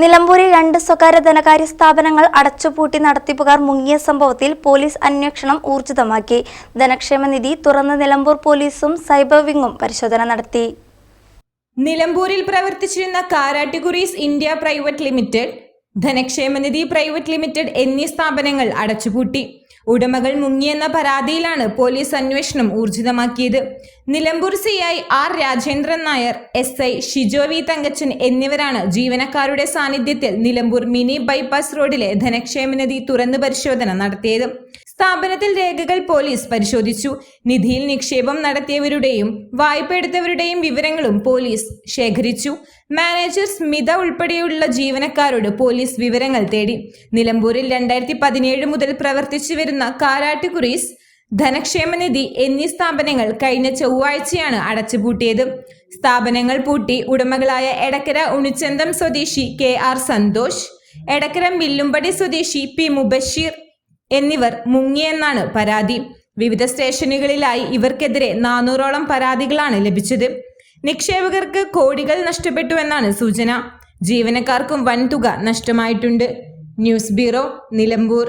നിലമ്പൂരിൽ രണ്ട് സ്വകാര്യ ധനകാര്യ സ്ഥാപനങ്ങൾ അടച്ചുപൂട്ടി നടത്തിപ്പുകാർ മുങ്ങിയ സംഭവത്തിൽ പോലീസ് അന്വേഷണം ഊർജിതമാക്കി. ധനക്ഷേമനിധി തുറന്ന് നിലമ്പൂർ പോലീസും സൈബർ വിങ്ങും പരിശോധന നടത്തി. നിലമ്പൂരിൽ പ്രവർത്തിച്ചിരുന്ന Karattikuries India private limited Dhanakshemanidhi private limited എന്നീ സ്ഥാപനങ്ങൾ അടച്ചുപൂട്ടി. ഉടമകൾ മുങ്ങിയെന്ന പരാതിയിലാണ് പോലീസ് അന്വേഷണം ഊർജിതമാക്കിയത്. Nilambur C I R Rajendran Nair S I Shijo V Thankachan എന്നിവരാണ് ജീവനക്കാരുടെ സാന്നിധ്യത്തിൽ നിലമ്പൂർ മിനി ബൈപ്പാസ് റോഡിലെ ധനക്ഷേമനിധി തുറന്നു പരിശോധന നടത്തിയത്. സ്ഥാപനത്തിൽ രേഖകൾ പോലീസ് പരിശോധിച്ചു. നിധിയിൽ നിക്ഷേപം നടത്തിയവരുടെയും വായ്പ എടുത്തവരുടെയും വിവരങ്ങളും പോലീസ് ശേഖരിച്ചു. മാനേജർ സ്മിത ഉൾപ്പെടെയുള്ള ജീവനക്കാരോട് പോലീസ് വിവരങ്ങൾ തേടി. നിലമ്പൂരിൽ രണ്ടായിരത്തി പതിനേഴ് മുതൽ പ്രവർത്തിച്ചു വരുന്ന കാരാട്ടുകുറീസ് ധനക്ഷേമനിധി എന്നീ സ്ഥാപനങ്ങൾ കഴിഞ്ഞ ചൊവ്വാഴ്ചയാണ് അടച്ചുപൂട്ടിയത്. സ്ഥാപനങ്ങൾ പൂട്ടി ഉടമകളായ എടക്കര ഉണിച്ചന്തം സ്വദേശി കെ ആർ സന്തോഷ് എടക്കര മില്ലുംപടി സ്വദേശി പി മുബഷീർ എന്നിവർ മുങ്ങിയെന്നാണ് പരാതി. വിവിധ സ്റ്റേഷനുകളിലായി ഇവർക്കെതിരെ നാനൂറോളം പരാതികളാണ് ലഭിച്ചത്. നിക്ഷേപകർക്ക് കോടികൾ നഷ്ടപ്പെട്ടു എന്നാണ് സൂചന. ജീവനക്കാർക്കും വൻതുക നഷ്ടമായിട്ടുണ്ട്. News bureau Nilambur.